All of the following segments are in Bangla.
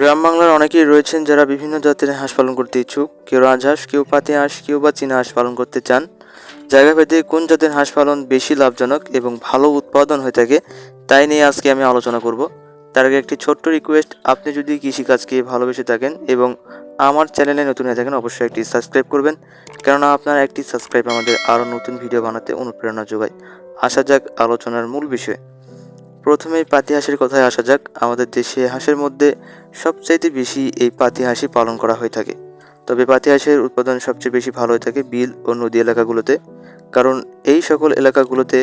গ্রাম বাংলার অনেকেই রয়েছেন যারা বিভিন্ন জাতের হাঁস পালন করতে ইচ্ছুক। কেউ রাজহাঁস কেউ পাতি হাঁস, কেউ বা চীনা হাঁস পালন করতে চান। জায়গা ভেদে কোন জাতের হাঁস পালন বেশি লাভজনক এবং ভালো উৎপাদন হয়ে থাকে, তাই নিয়ে আজকে আমি আলোচনা করব। তার আগে একটি ছোট্ট রিকোয়েস্ট আপনি যদি কৃষিকাজকে ভালোবেসে থাকেন এবং আমার চ্যানেলে নতুন হয়ে থাকেন, অবশ্যই একটি সাবস্ক্রাইব করবেন। কেননা আপনার একটি সাবস্ক্রাইব আমাদের আরও নতুন ভিডিও বানাতে অনুপ্রেরণা যোগায়। আসা যাক আলোচনার মূল বিষয়। প্রথমেই পাতি হাঁসের কথায় আসা যাক। আমাদের দেশে হাঁসের মধ্যে সবচাইতে বেশি এই পাতি হাঁসই পালন করা হয়ে থাকে। তবে পাতি হাঁসের উৎপাদন সবচেয়ে বেশি ভালো হয়ে থাকে বিল ও নদী এলাকাগুলোতে। কারণ এই সকল এলাকাগুলোতে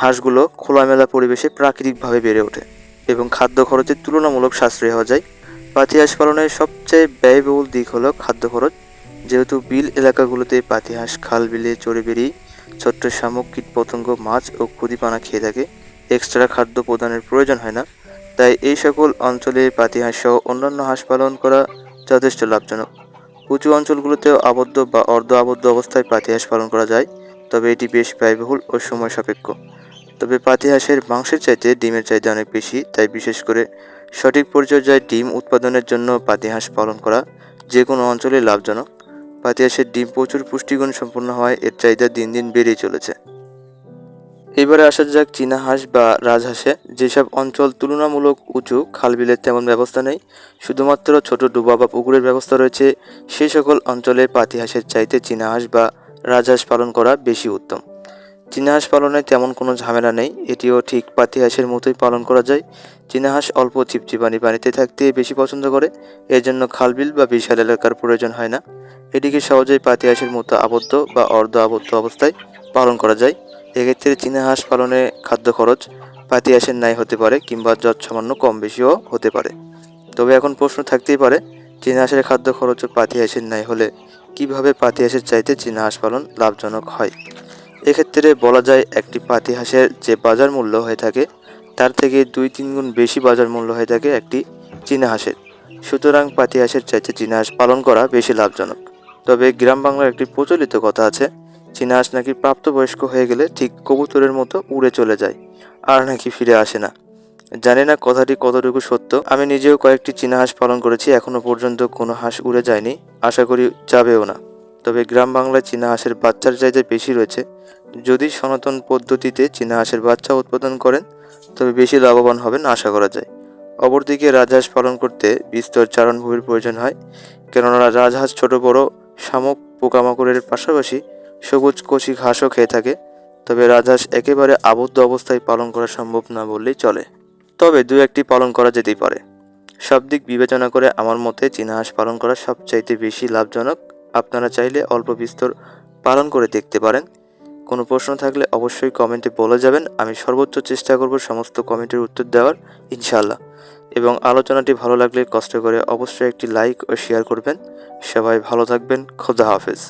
হাঁসগুলো খোলামেলা পরিবেশে প্রাকৃতিকভাবে বেড়ে ওঠে এবং খাদ্য খরচে তুলনামূলক সাশ্রয় হওয়া যায়। পাতি হাঁস পালনের সবচেয়ে ব্যয়বহুল দিক হলো খাদ্য খরচ। যেহেতু বিল এলাকাগুলোতে পাতি হাঁস, খাল বিলে চড়ে বেরিয়ে ছোট্ট শামুক কীটপতঙ্গ, মাছ ও ক্ষুদিপানা খেয়ে থাকে এক্সট্রা খাদ্য প্রদানের প্রয়োজন হয় না। তাই এই সকল অঞ্চলে পাতি হাঁস সহ অন্যান্য হাঁস পালন করা যথেষ্ট লাভজনক। উঁচু অঞ্চলগুলোতেও আবদ্ধ বা অর্ধ আবদ্ধ অবস্থায় পাতি হাঁস পালন করা যায়, তবে এটি বেশ ব্যয়বহুল ও সময় সাপেক্ষ। তবে পাতি হাঁসের মাংসের চাইতে ডিমের চাহিদা অনেক বেশি, তাই বিশেষ করে সঠিক পরিচর্যায় ডিম উৎপাদনের জন্য পাতি হাঁস পালন করা যে কোনো অঞ্চলে লাভজনক। পাতি হাঁসের ডিম প্রচুর পুষ্টিগুণ সম্পন্ন হওয়ায় এর চাহিদা দিন দিন বেড়েই চলেছে। এবারে আসা যাক চীনা হাঁস বা রাজহাঁসে। যেসব অঞ্চল তুলনামূলক উঁচু খালবিলের তেমন ব্যবস্থা নেই। শুধুমাত্র ছোট ডুবা বা পুকুরের ব্যবস্থা রয়েছে। সেই সকল অঞ্চলে পাতি হাঁসের চাইতে চীনা হাঁস বা রাজহাঁস পালন করা বেশি উত্তম। চীনা হাঁস পালনে তেমন কোনো ঝামেলা নেই। এটিও ঠিক পাতি হাঁসের মতোই পালন করা যায়। চীনা হাঁস অল্প চিপচিপানি পানিতে থাকতে বেশি পছন্দ করে। এর জন্য খালবিল বা বিশাল এলাকার প্রয়োজন হয় না। এটিকে সহজেই পাতি হাঁসের মতো আবদ্ধ বা অর্ধ আবদ্ধ অবস্থায় পালন করা যায়। এক্ষেত্রে চীনা হাঁস পালনে খাদ্য খরচ পাতি হাঁসের ন্যায় হতে পারে কিংবা যৎসামান্য কম বেশিও হতে পারে। তবে এখন প্রশ্ন থাকতেই পারে, চীনা হাঁসের খাদ্য খরচ পাতি হাঁসের ন্যায় হলে কীভাবে পাতি হাঁসের চাইতে চীনা হাঁস পালন লাভজনক হয়? এক্ষেত্রে বলা যায়, একটি পাতি হাঁসের যে বাজার মূল্য হয়ে থাকে, তার থেকে দুই তিন গুণ বেশি বাজার মূল্য হয়ে থাকে একটি চীনা হাঁসের। সুতরাং পাতি হাঁসের চাইতে চীনা হাঁস পালন করা বেশি লাভজনক। তবে গ্রাম বাংলার একটি প্রচলিত কথা আছে চীনা হাঁস নাকি প্রাপ্তবয়স্ক হয়ে গেলে ঠিক কবুতরের মতো উড়ে চলে যায়, আর নাকি ফিরে আসে না। জানি না কথাটি কতটুকু সত্য। আমি নিজেও কয়েকটি চীনা হাঁস পালন করেছি, এখনও পর্যন্ত কোনো হাঁস উড়ে যায়নি। আশা করি যাবেও না। তবে গ্রাম বাংলায় চীনা হাঁসের বাচ্চার চাহিদা বেশি রয়েছে। যদি সনাতন পদ্ধতিতে চীনা হাঁসের বাচ্চা উৎপাদন করেন, তবে বেশি লাভবান হবেন আশা করা যায়। অপরদিকে রাজহাঁস পালন করতে বিস্তর চারণভূমির প্রয়োজন হয়, কেননা রাজহাঁস ছোট বড় শামুক পোকামাকড়ের পাশাপাশি সবুজ কচি ঘাসও খেয়ে থাকে, তবে রাজহাঁস একেবারে আবদ্ধ অবস্থায় পালন করা সম্ভব না বললেই চলে। তবে দু একটি পালন করা যেতেই পারে। সব দিক বিবেচনা করে আমার মতে চীনা হাঁস পালন করা সবচাইতে বেশি লাভজনক। আপনারা চাইলে অল্প বিস্তর পালন করে দেখতে পারেন। কোনো প্রশ্ন থাকলে অবশ্যই কমেন্টে বলে যাবেন। আমি সর্বোচ্চ চেষ্টা করব সমস্ত কমেন্টের উত্তর দেওয়ার ইনশাল্লাহ এবং আলোচনাটি ভালো লাগলে কষ্ট করে অবশ্যই একটি লাইক ও শেয়ার করবেন। সবাই ভালো থাকবেন। খোদা হাফেজ।